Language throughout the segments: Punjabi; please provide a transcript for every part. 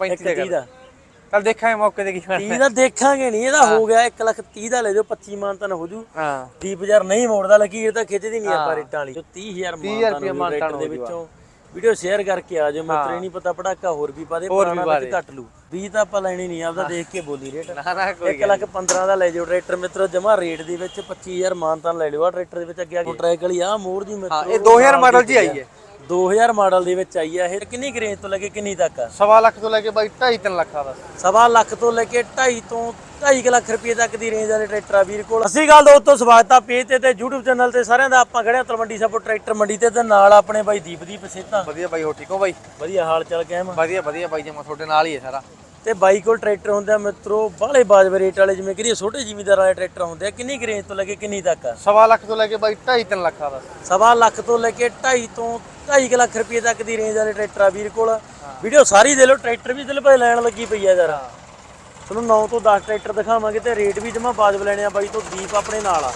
35 ਦਾ 30 ਦਾ। ਚੱਲ ਦੇਖਾਂਗੇ ਮੌਕੇ ਤੇ ਕੀ 30 ਦਾ ਦੇਖਾਂਗੇ ਨਹੀਂ ਇਹਦਾ ਹੋ। ਗਿਆ 1 ਲੱਖ 30 ਦਾ ਲੈ ਜਾਓ 25 ਮਾਨ ਤਾਂ ਹੋ ਜੂ। ਹਾਂ। ਦੀਪ ਹਜ਼ਾਰ ਨਹੀਂ ਮੋੜਦਾ ਲਕੀਰ ਤਾਂ ਖਿੱਚਦੀ ਨਹੀਂ ਆਪਾਂ ਰੇਟਾਂ ਵਾਲੀ। 30000 30,000 ਮਾਨ ਮਾਨ ਤਾਂ ਤਾਨ ਦੇ ਵਿੱਚੋਂ। ਵੀਡੀਓ ਸ਼ੇਅਰ ਕਰਕੇ ਆ ਜਾਓ ਮਿੱਤਰ ਨਹੀਂ ਪਤਾ ਪੜਾਕਾ ਹੋਰ ਵੀ ਪਾ ਦੇ ਪੁਰਾਣਾ ਵਿੱਚ ਘੱਟ ਲੂ 20 ਤਾਂ ਆਪਾਂ ਲੈਣੀ ਨਹੀਂ ਆਪਦਾ ਦੇਖ ਕੇ ਬੋਲੀ ਰੇਟ ਨਾ ਨਾ ਕੋਈ 1 ਲੱਖ 15 ਦਾ ਲੈ ਜਾਓ ਟਰੈਕਟਰ ਮਿੱਤਰੋ ਜਮਾ ਰੇਟ ਦੇ ਵਿੱਚ 25000 ਮਾਨ ਤਾਂ ਲੈ ਲਿਓ ਆ ਟਰੈਕਟਰ ਦੇ ਵਿੱਚ ਅੱਗੇ ਆ ਟਰੈਕ ਵਾਲੀ ਆ ਮੋੜ ਦੀ ਹਾਂ ਮਿੱਤਰੋ ਇਹ 2000 ਮਾਡਲ ਜੀ ਆਈ ਹੈ। 2000 ਮਾਡਲ ਦੇ ਵਿੱਚ ਆਈ ਆ ਇਹ। ਕਿੰਨੀ ਰੇਂਜ ਤੋਂ ਲੈ ਕੇ ਕਿੰਨੀ ਤੱਕ ਆ? ਸਵਾ ਲੱਖ ਤੋਂ ਲੈ ਕੇ ਬਾਈ 2.5 3 ਲੱਖ ਆ ਬਸ। ਸਵਾ ਲੱਖ ਤੋਂ ਲੈ ਕੇ 2.5 ਤੋਂ 2.5 ਲੱਖ ਰੁਪਏ ਤੱਕ ਦੀ ਰੇਂਜ ਵਾਲੇ ਟਰੈਕਟਰ ਆ ਵੀਰ ਕੋਲ। ਅਸੀਂ ਗੱਲ ਦੋਸਤੋ ਸਵਾਗਤ ਆ ਪੇਜ ਤੇ ਤੇ YouTube ਚੈਨਲ ਤੇ ਸਾਰਿਆਂ ਦਾ। ਆਪਾਂ ਖੜੇ ਆ ਤਲਵੰਡੀ ਸਾਬੋ ਟਰੈਕਟਰ ਮੰਡੀ ਤੇ ਤੇ ਨਾਲ ਆਪਣੇ ਬਾਈ ਦੀਪਦੀਪ ਸੇਤਾ। ਵਧੀਆ ਬਾਈ ਹੋ ਠੀਕ ਹੋ ਬਾਈ? ਵਧੀਆ ਹਾਲ ਚਾਲ ਕਾਇਮ। ਵਧੀਆ ਵਧੀਆ ਬਾਈ ਜੀ ਮੈਂ ਤੁਹਾਡੇ ਨਾਲ ਹੀ ਹੈ ਸਾਰਾ। ਤੇ ਬਾਈ ਕੋਲ ਟਰੈਕਟਰ ਹੁੰਦੇ ਆ ਮਿੱਤਰੋ ਬਾਹਲੇ ਬਾਜਬ ਰੇਟ ਵਾਲੇ ਜਿਵੇਂ ਕਰੀਏ ਛੋਟੇ ਜ਼ਿਮੀਦਾਰ ਵਾਲੇ ਟਰੈਕਟਰ ਹੁੰਦੇ ਆ ਕਿੰਨੀ ਰੇਂਜ ਤੋਂ ਲੈ ਕੇ ਕਿੰਨੀ ਤੱਕ ਆ? ਸਵਾ ਲੱਖ ਤੋਂ ਲੈ ਕੇ ਬਾਈ 2.5 3 ਲੱਖ ਆ ਬਸ ਸਵਾ ਲੱਖ ਤੋਂ ਲੈ ਕੇ 2.5 ਤੋਂ 2.5 ਲੱਖ ਰੁਪਏ ਤੱਕ ਦੀ ਰੇਂਜ ਵਾਲੇ ਟਰੈਕਟਰ ਆ ਵੀਰ ਕੋਲ। ਵੀਡੀਓ ਸਾਰੀ ਦੇ ਲਓ ਟਰੈਕਟਰ ਵੀ ਦਿਲ ਭਾਈ ਲੈਣ ਲੱਗੀ ਪਈ ਆ ਯਾਰ ਤੁਹਾਨੂੰ 9 ਤੋਂ 10 ਟਰੈਕਟਰ ਦਿਖਾਵਾਂਗੇ ਤੇ ਰੇਟ ਵੀ ਜਮਾ ਬਾਜਬ ਲੈਣੇ ਆ ਬਾਈ ਤੋਂ ਦੀਪ ਆਪਣੇ ਨਾਲ ਆ।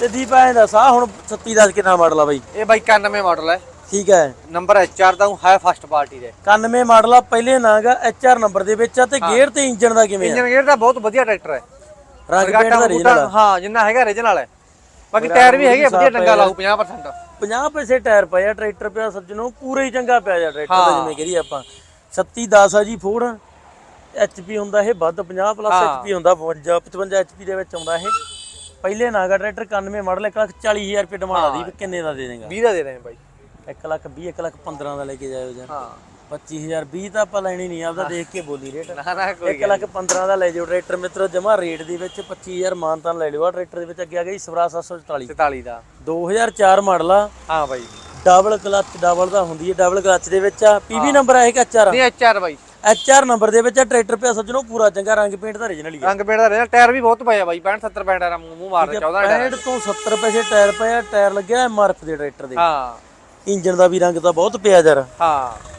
ਤੇ ਦੀਪ ਐਂ ਦੱਸ ਆ ਹੁਣ 36 10 ਕਿੰਨਾ ਮਾਡਲ ਆ ਬਾਈ? ਇਹ ਬਾਈ 91 ਮਾਡਲ ਹੈ ਠੀਕ ਹੈ। ਨੰਬਰ HR ਦਾ ਹੈ ਫਸਟ ਪਾਰਟੀ ਦੇ। 91 ਮਾਡਲ ਆ ਪਹਿਲੇ ਨਾਂਗ HR ਨੰਬਰ ਦੇ ਵਿੱਚ ਆ ਤੇ ਗੇਅਰ ਤੇ ਇੰਜਨ ਦਾ ਕਿਵੇਂ ਆ? ਇੰਜਨ ਗੇਅਰ ਦਾ ਬਹੁਤ ਵਧੀਆ ਟਰੈਕਟਰ ਹੈ। ਰੰਗ ਪੇਂਟ ਦਾ ਰੀਜਨਲ ਹਾਂ ਜਿੰਨਾ ਹੈਗਾ ਰੀਜਨਲ ਹੈ। ਬਾਕੀ ਟਾਇਰ ਵੀ ਹੈਗੇ ਵਧੀਆ ਡੰਗਾ ਲਾਊ 50% 50 ਪੈਸੇ ਟਾਇਰ ਪਏ ਆ ਟਰੈਕਟਰ ਪਿਆ ਸੱਜਣੋ ਪੂਰਾ ਹੀ ਚੰਗਾ ਪਿਆ ਜਾ ਟਰੈਕਟਰ ਦਾ ਜਿਵੇਂ ਕਰੀਏ ਆਪਾਂ। 36 10 ਆ ਜੀ ਫੋੜ ਐਚਪੀ ਹੁੰਦਾ ਇਹ ਵੱਧ 50 ਪਲੱਸ ਐਚਪੀ ਹੁੰਦਾ 52 55 ਐਚਪੀ ਦੇ ਵਿੱਚ ਆਉਂਦਾ ਇਹ। ਪਹਿਲੇ ਨਾਗਾ ਟਰੈਕਟਰ 91 ਮਾਡਲ 1 ਲੱਖ 40000 ਰੁਪਏ ਡਿਮਾਂਡ ਆਦੀ ਕਿੰਨੇ ਦਾ ਦੇ ਦੇਗਾ? 20 ਦਾ ਦੇ ਰਹੇ ਬਾਈ। 1 ਲੱਖ 20 1 ਲੱਖ 15 ਦਾ ਲੈ ਕੇ ਜਾਇਓ ਜੀ। ਹਾਂ। 25000 20 ਤਾਂ ਆਪਾਂ ਲੈਣੀ ਨਹੀਂ ਆਪਦਾ ਦੇਖ ਕੇ ਬੋਲੀ ਰੇਟ। ਨਾ ਨਾ ਕੋਈ 1 ਲੱਖ 15 ਦਾ ਲੈ ਜਾਓ ਟਰੈਕਟਰ। ਮਿੱਤਰੋ ਜਮਾ ਰੇਟ ਦੇ ਵਿੱਚ 25000 ਮਾਨਤਾਨ ਲੈ ਲਿਓ। ਆ ਟਰੈਕਟਰ ਦੇ ਵਿੱਚ ਅੱਗੇ ਆ ਗਿਆ ਜੀ ਸਵਰਾਜ 744 44 ਦਾ। 2004 ਮਾਡਲ ਆ। ਹਾਂ ਬਾਈ। ਡਬਲ ਕਲਚ ਡਬਲ ਦਾ ਹੁੰਦੀ ਹੈ ਡਬਲ ਕਲਚ ਦੇ ਵਿੱਚ ਆ। ਪੀਵੀ ਨੰਬਰ ਆ ਇਹ ਐਚਆਰ ਨਹੀਂ HR ਬਾਈ। ਐਚਆਰ ਨੰਬਰ ਦੇ ਵਿੱਚ ਆ ਟਰੈਕਟਰ ਪਿਆ ਸੱਜਣੋ ਪੂਰਾ ਚੰਗਾ ਰੰਗ ਪੇਂਟ ਦਾ ਰੀਜਨਲ ਹੀ ਆ। ਰੰਗ ਪੇੜ ਦਾ ਰਿਹਾ ਟਾਇਰ ਵੀ ਬਹੁਤ ਪਏ ਆ ਬਾਈ 65 70 ਪੈਂਟ ਮੂੰਹ ਮੂੰਹ ਮਾਰਦਾ 14 ਟਾਇਰ 65 ਤੋਂ 70 ਪੈਸੇ ਟਾਇਰ ਪਏ ਆ ਟਾਇਰ ਲੱਗਿਆ ਐਮਆਰਐਫ ਦੇ ਟਰੈਕਟਰ ਦੇ। ਹਾਂ। ਇੰਜਨ ਦਾ ਵੀ ਰੰਗ ਤਾਂ ਬਹੁਤ ਪਿਆ ਯਾਰ। ਹਾਂ।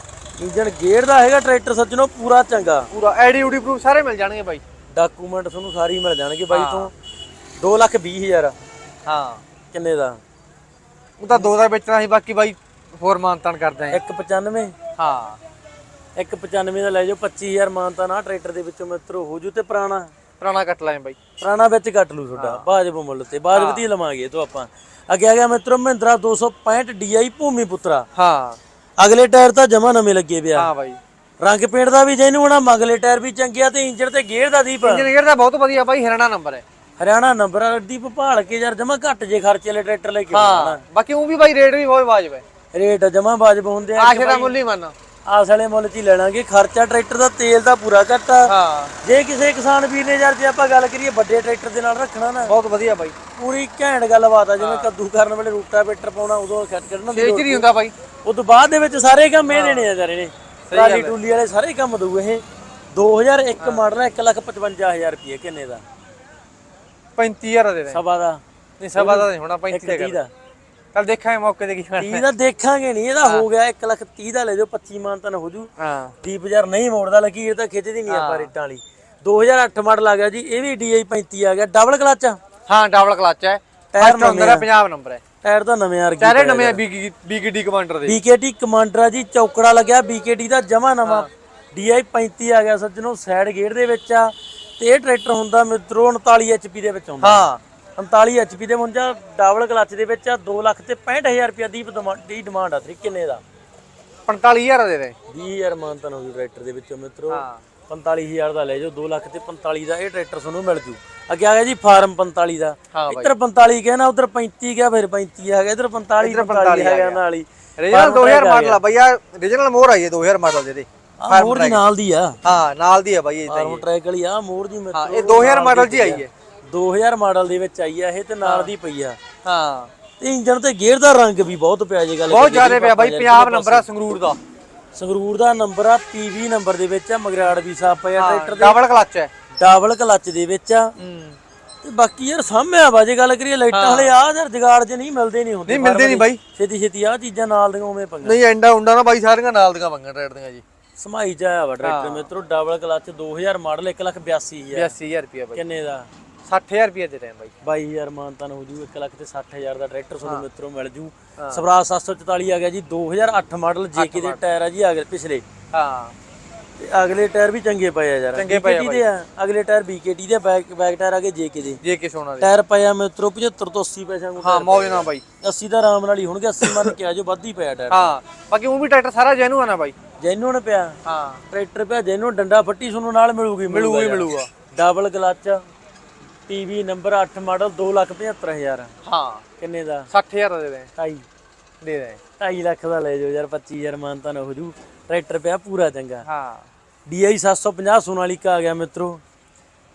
ਇੰਜਨ ਗੇਅਰ ਦਾ ਹੈਗਾ ਟਰੈਕਟਰ ਸੱਜਣੋ ਪੂਰਾ ਚੰਗਾ। ਪੂਰਾ ਐਡੀ ਉਡੀ ਪ੍ਰੂਫ ਸਾਰੇ ਮਿਲ ਜਾਣਗੇ ਬਾਈ। ਡਾਕੂਮੈਂਟ ਤੁਹਾਨੂੰ ਸਾਰੀ ਮਿਲ ਜਾਣਗੇ ਬਾਈ ਤੋਂ। 2 ਲੱਖ 20 ਹਜ਼ਾਰ। ਹਾਂ। ਕਿੰਨੇ ਦਾ? ਉਹ ਤਾਂ ਦੋ ਦਾ ਵੇਚਣਾ ਸੀ ਬਾਕੀ ਬਾਈ ਹੋਰ ਮਾਨਤਾਨ ਕਰਦੇ ਆ। 195 ਹਾਂ। 195 ਦਾ ਲੈ ਜਾਓ 25000 ਮਾਨਤਾ ਨਾ ਟਰੈਕਟਰ ਦੇ ਵਿੱਚੋਂ ਮਿੱਤਰੋ ਹੋ ਜੂ ਤੇ ਪੁਰਾਣਾ। ਪੁਰਾਣਾ ਕੱਟ ਲਾਏ ਬਾਈ। ਪੁਰਾਣਾ ਵਿੱਚ ਕੱਟ ਲੂ ਤੁਹਾਡਾ ਬਾਜਬ ਮੁੱਲ ਤੇ ਬਾਜਬ ਦੀ ਲਵਾਂਗੇ ਤੋਂ ਆਪਾਂ। ਅੱਗੇ ਆ ਗਿਆ ਮਿੱਤਰੋ ਮਹਿੰਦਰਾ 265 DI ਭੂਮੀ ਪੁੱਤਰਾ। ਹਾਂ। ਅਗਲੇ ਟਾਇਰ ਤਾਂ ਜਮਾ ਨਵੇਂ ਲੱਗੇ ਪਿਆ। ਹਾਂ ਬਾਈ। ਰੰਗ ਪੇਂਟ ਦਾ ਵੀ ਜਿਹਨੂੰ ਹੋਣਾ ਮਗਲੇ ਟਾਇਰ ਵੀ ਚੰਗੇ ਆ ਤੇ ਇੰਜਣ ਤੇ ਗੇਅਰ ਦਾ ਦੀਪ। ਇੰਜਨ ਗੇਅਰ ਦਾ ਬਹੁਤ ਵਧੀਆ ਬਾਈ ਹਰਿਆਣਾ ਨੰਬਰ ਹੈ। ਹਰਿਆਣਾ ਨੰਬਰ ਆ ਦੀਪ ਭਾਲ ਕੇ ਯਾਰ ਜਮਾ ਘੱਟ ਜੇ ਖਰਚੇ ਵਾਲੇ ਟਰੈਕਟਰ ਲੈ ਕੇ ਹਾਂ ਬਾਕੀ ਉਹ ਵੀ ਬਾਈ ਰੇਟ ਵੀ ਬਹੁਤ ਵਾਜਬ ਹੈ। ਰੇਟ ਜਮਾ ਬਾਜਬ ਹੁੰਦੇ ਆ। ਆਖੇ ਦਾ ਮੁੱਲ ਹੀ ਮੰਨ ਆਸ ਵਾਲੇ ਮੁੱਲ 'ਚ ਹੀ ਲੈਣਾਗੇ ਖਰਚਾ ਟਰੈਕਟਰ ਦਾ ਤੇਲ ਦਾ ਪੂਰਾ ਘੱਟ ਆ। ਹਾਂ। ਜੇ ਕਿਸੇ ਕਿਸਾਨ ਵੀਰ ਨੇ ਯਾਰ ਜੇ ਆਪਾਂ ਗੱਲ ਕਰੀਏ ਵੱਡੇ ਟਰੈਕਟਰ ਦੇ ਨਾਲ ਰੱਖਣਾ ਨਾ। ਬਹੁਤ ਵਧੀਆ ਬਾਈ। ਪੂਰੀ ਘੈਂਟ ਗੱਲਬਾਤ ਆ ਜਿਵੇਂ ਕੱਦੂ ਕਰਨ ਵੇਲੇ ਰੂਟਾਵੇਟਰ ਪਾਉਣਾ ਉਦੋਂ ਖੱਟ ਕੱਢਣਾ ਚ ਨਹੀਂ ਹੁੰਦਾ ਬਾਈ। ਉਸ ਤੋਂ ਬਾਅਦ ਦੇ ਵਿੱਚ ਸਾਰੇ ਕੰਮ ਇਹ ਦੇਣੇ ਆ ਯਾਰ ਇਹਨੇ। ਟਰਾਲੀ ਟੂਲੀ ਵਾਲੇ ਸਾਰੇ ਕੰਮ ਦਊ ਇਹ। 2001 ਮਾਡਲ 155000 ਰੁਪਏ ਕਿੰਨੇ ਦਾ? 35000 ਦਾ ਸਭਾ ਦਾ। ਨਹੀਂ ਸਭਾ ਦਾ ਨਹੀਂ ਹੋਣਾ 35 ਦਾ 30 ਦਾ। ਚੱਲ ਦੇਖਾਂਗੇ ਮੌਕੇ ਤੇ ਕੀ ਕਰਨਾ 30 ਦਾ ਦੇਖਾਂਗੇ ਨਹੀਂ ਇਹਦਾ ਹੋ। ਗਿਆ 1 ਲੱਖ 30 ਦਾ ਲੈ ਜਾਓ 25 ਮਾਨ ਤਾਂ ਹੋ ਜੂ। ਹਾਂ। ਦੀਪ ਹਜ਼ਾਰ ਨਹੀਂ ਮੋੜਦਾ ਲਕੀਰ ਤਾਂ ਖਿੱਚਦੀ ਨਹੀਂ ਆਪਾਂ ਰੇਟਾਂ ਵਾਲੀ। 2008 ਮਾਡਲ ਆ ਗਿਆ ਜੀ ਇਹ ਵੀ DI 35 ਆ ਗਿਆ ਡਬਲ ਕਲਚ ਹਾਂ ਡਬਲ ਕਲਚ ਹੈ। ਟਾਇਰ ਹੁੰਦਾ ਹੈ ਪੰਜਾਬ ਨੰਬਰ ਹੈ। ਟਾਇਰ ਤਾਂ ਨਵੇਂ ਆ ਰਗੇ ਚਾਰੇ ਨਵੇਂ ਆ ਬੀਗੀਡੀ ਕਮਾਂਡਰ ਦੇ। BKT ਕਮਾਂਡਰ ਆ ਜੀ ਚੌਕੜਾ ਲੱਗਿਆ BKT ਦਾ ਜਮਾ ਨਵਾਂ। DI 35 ਆ ਗਿਆ ਸੱਜਣੋ ਸਾਈਡ ਗੇਅਰ ਦੇ ਵਿੱਚ ਆ। ਤੇ ਇਹ ਟਰੈਕਟਰ ਹੁੰਦਾ ਮਿੱਤਰੋ 39 HP ਦੇ ਵਿੱਚ ਆਉਂਦਾ। ਹਾਂ। 39 HP ਦੇ ਮੁੰਜਾ ਡਬਲ ਕਲਚ ਦੇ ਵਿੱਚ ਆ 2 ਲੱਖ ਤੇ 65000 ਰੁਪਏ ਦੀ ਡਿਮਾਂਡ ਦੀ ਡਿਮਾਂਡ ਆ ਤੇਰੀ ਕਿੰਨੇ ਦਾ? 45000 ਦੇ ਰਹੇ 20000 ਮਾਨਤਨ ਹੋ ਜੂ ਟਰੈਕਟਰ ਦੇ ਵਿੱਚੋਂ ਮਿੱਤਰੋ। ਹਾਂ। 45000 ਦਾ ਲੈ ਜਾਓ 2 ਲੱਖ ਤੇ 45 ਦਾ ਇਹ ਟਰੈਕਟਰ ਤੁਹਾਨੂੰ ਮਿਲ ਜੂ। ਅੱਗੇ ਆ ਗਿਆ ਜੀ ਫਾਰਮ 45 ਦਾ। ਇੱਧਰ 45 ਗਿਆ ਨਾ ਉਧਰ 35 ਗਿਆ ਫਿਰ 35 ਆ ਗਿਆ ਇੱਧਰ 45 45 ਆ ਗਿਆ ਨਾਲ ਹੀ। ਰੀਜਨਲ 2000 ਮਾਡਲ ਆ ਬਾਈ ਆ ਰੀਜਨਲ ਮੋਰ ਆਈ ਹੈ 2000 ਮਾਡਲ ਦੇ। ਦੇ ਆ ਮੋਰ ਦੀ ਨਾਲ ਦੀ ਆ। ਹਾਂ ਨਾਲ ਦੀ ਹੈ ਬਾਈ ਇਹ ਤਾਂ ਫਾਰਮ ਟਰੈਕ ਵਾਲੀ ਆ ਮੋਰ ਦੀ ਹਾਂ ਮਿੱਤਰੋ ਇਹ 2000 ਮਾਡਲ ਜੀ ਆਈ ਹੈ। 2000 ਮਾਡਲ ਦੇ ਵਿੱਚ ਆਈ ਆ ਇਹ ਤੇ ਨਾਲ ਦੀ ਪਈ ਆ। ਹਾਂ। ਤੇ ਇੰਜਨ ਤੇ ਗੇਅਰ ਦਾ ਰੰਗ ਵੀ ਬਹੁਤ ਪਿਆ ਜੇ ਗੱਲ ਬਹੁਤ ਜ਼ਿਆਦਾ ਪਿਆ ਬਾਈ ਪੰਜਾਬ ਨੰਬਰ ਆ ਸੰਗਰੂਰ ਦਾ। ਸੰਗਰੂਰ ਦਾ ਨੰਬਰ ਆ ਪੀਵੀ ਨੰਬਰ ਦੇ ਵਿੱਚ ਆ ਮਗਰਾੜ ਵੀ ਸਾਫ਼ ਪਿਆ ਟਰੈਕਟਰ ਦੇ ਡਬਲ ਕਲਚ ਹੈ। ਡਬਲ ਕਲਚ ਦੇ ਵਿੱਚ ਆ। ਤੇ ਬਾਕੀ ਯਾਰ ਸਾਹਮਣੇ ਵਾ ਜੇ ਗੱਲ ਕਰੀਏ ਲਾਈਟਾਂ ਵਾਲੇ ਆ ਯਾਰ ਜਗਾੜ ਜੇ ਨਹੀਂ ਮਿਲਦੇ ਨਹੀਂ ਹੁੰਦੇ। ਨਹੀਂ ਮਿਲਦੇ ਨਹੀਂ ਬਾਈ ਛੇਤੀ ਛੇਤੀ ਆ ਚੀਜ਼ਾਂ ਨਾਲ ਦੀਆਂ ਉਵੇਂ ਪੰਗਾ। ਨਹੀਂ ਐਂਡਾ ਉਂਡਾ ਨਾ ਬਾਈ ਸਾਰੀਆਂ ਨਾਲ ਦੀਆਂ ਪੰਗਾਂ ਟਰੈਡ ਦੀਆਂ ਜੀ। ਸਮਾਈ ਚ ਆਇਆ ਵਾ ਟਰੈਕਟਰ ਮਿੱਤਰੋ ਡਬਲ ਕਲਚ 2000 ਮਾਡਲ 182000 82000 ਰੁਪਏ ਬਾਈ। ਕਿੰਨੇ ਦਾ? 60000 ਰੁਪਏ ਦੇ ਰਹੇ ਬਾਈ। 22000 ਮਾਨਤਨ ਹੋ ਜੂ 1 ਲੱਖ ਤੇ 60000 ਦਾ ਟਰੈਕਟਰ ਤੁਹਾਨੂੰ ਮਿੱਤਰੋ ਮਿਲ ਜੂ। ਸਵਰਾਜ 744 ਆ ਗਿਆ ਜੀ 2008 ਮਾਡਲ ਜੇਕੇ ਦੇ ਟਾਇਰ ਆ ਜੀ ਆ ਗਏ ਪਿਛਲੇ। ਹਾਂ। ਤੇ ਅਗਲੇ ਟਾਇਰ ਵੀ ਚੰਗੇ ਪਏ ਆ ਯਾਰ। ਚੰਗੇ ਪਏ ਆ ਦੇ ਆ ਅਗਲੇ ਟਾਇਰ BKT ਦੇ ਬੈਕ ਬੈਕ ਟਾਇਰ ਆ ਗਏ JK ਦੇ ਜੇ ਕਿ ਸੋਨਾ ਦੇ ਟਾਇਰ ਪਏ ਆ ਮਿੱਤਰੋ 75 ਤੋਂ 80 ਪੈਸਿਆਂ ਨੂੰ ਹਾਂ ਮੌਜ ਨਾ ਬਾਈ। 80 ਦਾ ਆਰਾਮ ਨਾਲ ਹੀ ਹੋਣਗੇ 80 ਮੰਨ ਕੇ ਆਜੋ ਵੱਧ ਹੀ ਪਿਆ ਟਾਇਰ। ਹਾਂ ਬਾਕੀ ਉਹ ਵੀ ਟਰੈਕਟਰ ਸਾਰਾ ਜੈਨੂਅਨ ਆ ਬਾਈ। ਜੈਨੂਨ ਪਿਆ। ਹਾਂ। ਟਰੈਕਟਰ ਪਿਆ ਜੈਨੂਨ ਡੰਡਾ ਫੱਟੀ ਤੁਹਾਨੂੰ ਨਾਲ ਮਿਲੂਗੀ ਮਿਲੂਗੀ ਮਿਲੂਗਾ double clutch TV number 8 model 275000 ਹਾਂ। ਕਿੰਨੇ ਦਾ? 60000 ਦਾ ਦੇ ਦੇ। 2.5 ਦੇ ਦੇ। 2.5 ਲੱਖ ਦਾ ਲੈ ਜਾਓ ਯਾਰ 25000 ਮਾਨਤਾ ਨਾ ਹੋ ਜੂ ਟਰੈਕਟਰ ਪਿਆ ਪੂਰਾ ਚੰਗਾ। ਹਾਂ। DI 750 ਸੋਨਾਲੀਕਾ ਆ ਗਿਆ ਮਿੱਤਰੋ।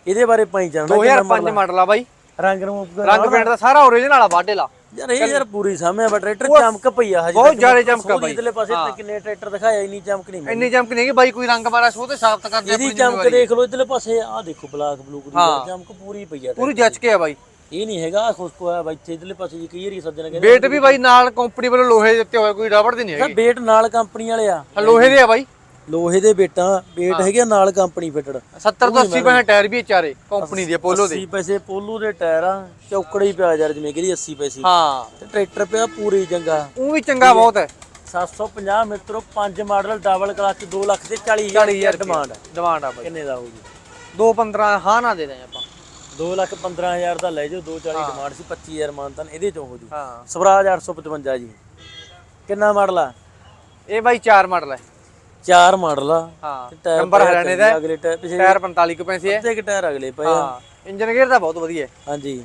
ਇਹਦੇ ਬਾਰੇ ਪਾਈ ਜਾਣਾ 2005 ਮਾਡਲ ਆ? ਬਾਈ। ਰੰਗ ਰੰਗ ਪੇਂਟ ਦਾ ਸਾਰਾ ਓਰੀਜਨਲ ਆ ਵਾਢੇ ਲਾ ਯਾਰ ਇਹ ਯਾਰ ਪੂਰੀ ਸਾਹਮਣੇ ਬਾ ਟਰੈਕਟਰ ਚਮਕ ਪਈ ਆ ਹਜੇ ਬਹੁਤ ਜ਼ਿਆਦਾ ਚਮਕ ਆ ਬਾਈ। ਇਧਰਲੇ ਪਾਸੇ ਤੇ ਕਿੰਨੇ ਟਰੈਕਟਰ ਦਿਖਾਇਆ ਇੰਨੀ ਚਮਕ ਨਹੀਂ। ਇੰਨੀ ਚਮਕ ਨਹੀਂ ਹੈਗੀ ਬਾਈ ਕੋਈ ਰੰਗ ਮਾਰਾ ਸੋ ਤੇ ਸਾਫ਼ ਕਰ ਦੇ ਇਹਦੀ ਚਮਕ ਦੇਖ ਲਓ ਇਧਰਲੇ ਪਾਸੇ ਆਹ ਦੇਖੋ ਬਲਾਕ ਬਲੂਕ ਦੀ ਚਮਕ ਪੂਰੀ ਪਈ ਆ ਪੂਰੀ ਜੱਚ ਕੇ ਆ ਬਾਈ। ਇਹ ਨਹੀਂ ਹੈਗਾ ਖੁਸ਼ਕ ਹੋਇਆ ਬਾਈ ਇਧਰਲੇ ਪਾਸੇ ਜੀ ਕਈ ਵਾਰੀ ਸੱਜਣ ਕਹਿੰਦੇ ਵੇਟ ਵੀ ਬਾਈ ਨਾਲ ਕੰਪਨੀ ਵੱਲੋਂ ਲੋਹੇ ਦਿੱਤੇ ਹੋਏ ਕੋਈ ਰਬੜ ਦੀ ਨਹੀਂ ਹੈਗੀ। ਬੇਟ ਨਾਲ ਕੰਪਨੀ ਵਾਲੇ ਆ। ਲੋਹੇ ਦੇ ਆ ਬਾਈ। ਲੋਹੇ ਦੇ ਬੇਟਾਂ ਬੇਟ ਹੈਗੇ ਆ ਨਾਲ ਕੰਪਨੀ ਫਿੱਟਡ 70 ਤੋਂ 80 ਪੈਸੇ ਟਾਇਰ ਵੀ ਚਾਰੇ ਕੰਪਨੀ ਦੇ ਪੋਲੋ ਦੇ। 80 ਪੈਸੇ ਪੋਲੂ ਦੇ ਟਾਇਰ ਆ ਚੌਕੜਾ ਹੀ ਪਿਆ ਯਾਰ ਜਿਵੇਂ ਕਹਿੰਦੀ 80 ਪੈਸੇ। ਹਾਂ। ਤੇ ਟਰੈਕਟਰ ਪਿਆ ਪੂਰੀ ਚੰਗਾ। ਉਹ ਵੀ ਚੰਗਾ ਬਹੁਤ ਹੈ। 750 ਮਿੱਤਰੋ 5 ਮਾਡਲ ਡਬਲ ਕਲਚ 2 ਲੱਖ ਤੇ 40000 40000 ਡਿਮਾਂਡ ਡਿਮਾਂਡ ਆ ਬਾਈ। ਕਿੰਨੇ ਦਾ ਹੋਊਗੀ 215 ਹਾਂ ਨਾ ਦੇ ਦੇ ਆਪਾਂ। 2 ਲੱਖ 15000 ਦਾ ਲੈ ਜਾਓ 240 ਡਿਮਾਂਡ ਸੀ 25000 ਮਾਨਤਨ ਇਹਦੇ ਚੋਂ ਹੋ ਜੂ। ਹਾਂ। ਸਵਰਾਜ 855 ਜੀ। ਕਿੰਨਾ ਮਾਡਲ ਆ? ਇਹ ਬਾਈ 4 ਮਾਡਲ ਹੈ। 4 ਮਾਡਲ ਆ। ਹਾਂ। ਤੇ ਟਾਇਰ ਨੰਬਰ ਹਰਿਆਣੇ ਦਾ। ਹੈ। ਅਗਲੇ ਟਾਇਰ ਪਿਛੇ ਟਾਇਰ 45 ਕੁ ਪੈਸੇ ਹੈ ਅੱਧੇ ਕੁ ਟਾਇਰ ਅਗਲੇ ਪਏ ਆ। ਹਾਂ। ਇੰਜਨ ਗੇਅਰ ਦਾ ਬਹੁਤ ਵਧੀਆ। ਹੈ ਹਾਂਜੀ।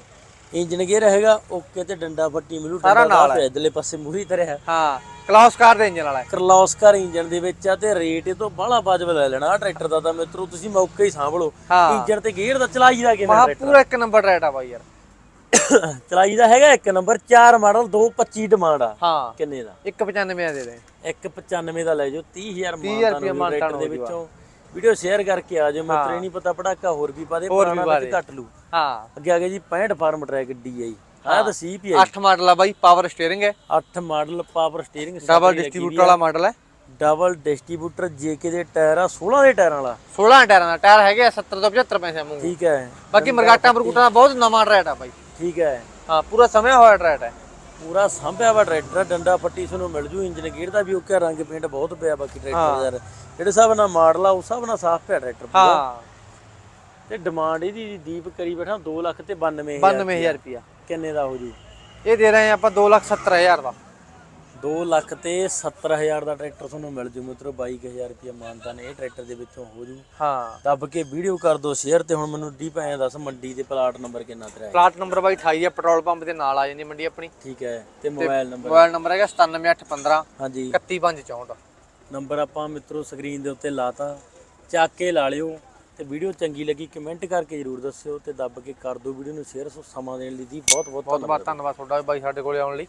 ਇੰਜਨ ਗੇਅਰ ਹੈਗਾ ਓਕੇ ਤੇ ਡੰਡਾ ਫੱਟੀ ਮਿਲੂ ਸਾਰਾ ਨਾਲ ਨਾਲ ਇਧਰਲੇ ਪਾਸੇ ਮੂਰੀ ਧਰਿਆ ਹਾਂ। ਕਲਾਸ ਕਾਰ ਦੇ ਇੰਜਨ ਵਾਲਾ ਹੈ। ਕਰਲੌਸਕਰ ਇੰਜਨ ਦੇ ਵਿੱਚ ਆ ਤੇ ਰੇਟ ਇਹ ਤੋਂ ਬਾਹਲਾ ਵਾਜਬ ਲੈ ਲੈਣਾ ਆਹ ਟਰੈਕਟਰ ਦਾ ਤਾਂ ਮਿੱਤਰੋ ਤੁਸੀਂ ਮੌਕੇ ਹੀ ਸਾਂਭ ਲਓ ਹਾਂ। ਇੰਜਨ ਤੇ ਗੇਅਰ ਦਾ ਚਲਾਈ ਦਾ ਕਿਵੇਂ ਮਹਾ ਟਰੈਕਟਰ? ਪੂਰਾ ਇੱਕ ਨੰਬਰ ਰੇਟ ਆ ਬਾਈ ਯਾਰ। ਚਲਾਈ ਦਾ ਹੈਗਾ ਇੱਕ ਨੰਬਰ 4 ਮਾਡਲ 225 ਡਿਮਾਂਡ ਆ। ਹਾਂ। ਕਿੰਨੇ ਦਾ? 195 ਆ ਦੇ ਦੇ। 195 ਦਾ ਲੈ ਜਾਓ 30000 ਰੁਪਇਆ ਮਾਨਤਾਨ ਮਾਨਤਾਨ ਟਰੈਕਟਰ ਦੇ। ਵਿੱਚੋਂ ਵੀਡੀਓ ਸ਼ੇਅਰ ਕਰਕੇ ਆ ਜਾਓ ਮਿੱਤਰ ਨਹੀਂ ਪਤਾ ਪੜਾਕਾ ਹੋਰ ਵੀ ਪਾ ਦੇ ਵੀ ਪੁਰਾਣਾ ਦੇ। ਘੱਟ ਲੂ। ਹਾਂ। ਅੱਗੇ ਆ ਗਿਆ ਜੀ 65 ਫਾਰਮ ਟਰੈਕ DI ਆਹ ਤਾਂ CPI 8 ਮਾਡਲ ਆ ਬਾਈ ਪਾਵਰ ਸਟੀਅਰਿੰਗ ਹੈ। 8 model power steering double distributor ਵਾਲਾ ਮਾਡਲ ਹੈ। ਡਬਲ ਡਿਸਟ੍ਰੀਬਿਊਟਰ JK ਦੇ ਟਾਇਰ ਆ 16 ਦੇ ਟਾਇਰਾਂ ਵਾਲਾ। 16 ਟਾਇਰਾਂ ਦਾ ਟਾਇਰ ਹੈਗੇ ਆ 70 ਤੋਂ 75 ਪੈਸੇ ਮੂੰਹ ਠੀਕ ਹੈ। ਬਾਕੀ ਮਰਗਾਟਾਂ ਮਰਗੂਟਾਂ ਦਾ ਬਹੁਤ ਨਵਾਂ ਰੇਟ ਆ ਬਾਈ। ਠੀਕ ਹੈ। ਹਾਂ ਪੂਰਾ ਸਮਿਆ ਹੋਇਆ ਰੇਟ ਹੈ। ਪੂਰਾ ਸਾਂਭਿਆ ਵਾ ਟਰੈਕਟਰ ਡੰਡਾ ਪੱਟੀ ਤੁਹਾਨੂੰ ਮਿਲ ਜੂ ਇੰਜਨ ਗੇਅਰ ਦਾ ਵੀ ਓਕੇ ਰੰਗ ਪੇਂਟ ਬਹੁਤ ਪਿਆ ਬਾਕੀ ਟਰੈਕਟਰ ਯਾਰ। ਜਿਹੜੇ ਹਿਸਾਬ ਨਾਲ ਮਾਡਲ ਆ ਉਸ ਹਿਸਾਬ ਨਾਲ ਸਾਫ਼ ਪਿਆ ਟਰੈਕਟਰ। ਹਾਂ। ਤੇ ਡਿਮਾਂਡ ਇਹਦੀ ਦੀਪ ਕਰੀ ਬੈਠਾ 2 ਲੱਖ ਤੇ 92000 92000 ਰੁਪਿਆ ਕਿੰਨੇ ਦਾ ਹੋ ਜੂ? ਇਹ ਦੇ ਰਹੇ ਆਪਾਂ 270000 ਦਾ। 2 ਲੱਖ ਤੇ 70000 ਦਾ ਟਰੈਕਟਰ ਤੁਹਾਨੂੰ ਮਿਲ ਜੂ ਮਿੱਤਰੋ 22000 ਰੁਪਏ ਮਾਨਤਾ ਨੇ ਇਹ ਟਰੈਕਟਰ ਦੇ ਵਿੱਚੋਂ ਹੋ ਜੂ। ਹਾਂ। ਦੱਬ ਕੇ ਵੀਡੀਓ ਕਰ ਦਿਓ ਸ਼ੇਅਰ ਤੇ ਹੁਣ ਮੈਨੂੰ ਦੀਪ ਐਂ ਦੱਸ ਮੰਡੀ ਦੇ ਪਲਾਟ ਨੰਬਰ ਕਿੰਨਾ ਤੇਰਾ ਹੈ? ਪਲਾਟ ਨੰਬਰ ਬਾਈ 28 ਹੈ ਪੈਟਰੋਲ ਪੰਪ ਦੇ ਨਾਲ ਆ ਜਾਂਦੀ ਮੰਡੀ ਆਪਣੀ। ਠੀਕ ਹੈ ਤੇ ਮੋਬਾਈਲ ਨੰਬਰ? ਮੋਬਾਈਲ ਨੰਬਰ ਹੈਗਾ 97815 ਹਾਂਜੀ। 31564 ਨੰਬਰ ਆਪਾਂ ਮਿੱਤਰੋ ਸਕਰੀਨ ਦੇ ਉੱਤੇ ਲਾਤਾ ਚੱਕ ਕੇ ਲਾ ਲਿਓ ਤੇ ਵੀਡੀਓ ਚੰਗੀ ਲੱਗੀ ਕਮੈਂਟ ਕਰਕੇ ਜਰੂਰ ਦੱਸਿਓ ਤੇ ਦੱਬ ਕੇ ਕਰ ਦਿਓ ਵੀਡੀਓ ਨੂੰ ਸ਼ੇਅਰ ਸਮਾਂ ਦੇਣ ਲਈ ਬਹੁਤ ਬਹੁਤ ਬਹੁਤ ਬਹੁਤ ਧੰਨਵਾਦ ਤੁਹਾਡਾ ਬਾਈ ਸਾਡੇ ਕੋਲੇ ਆਉਣ ਲਈ।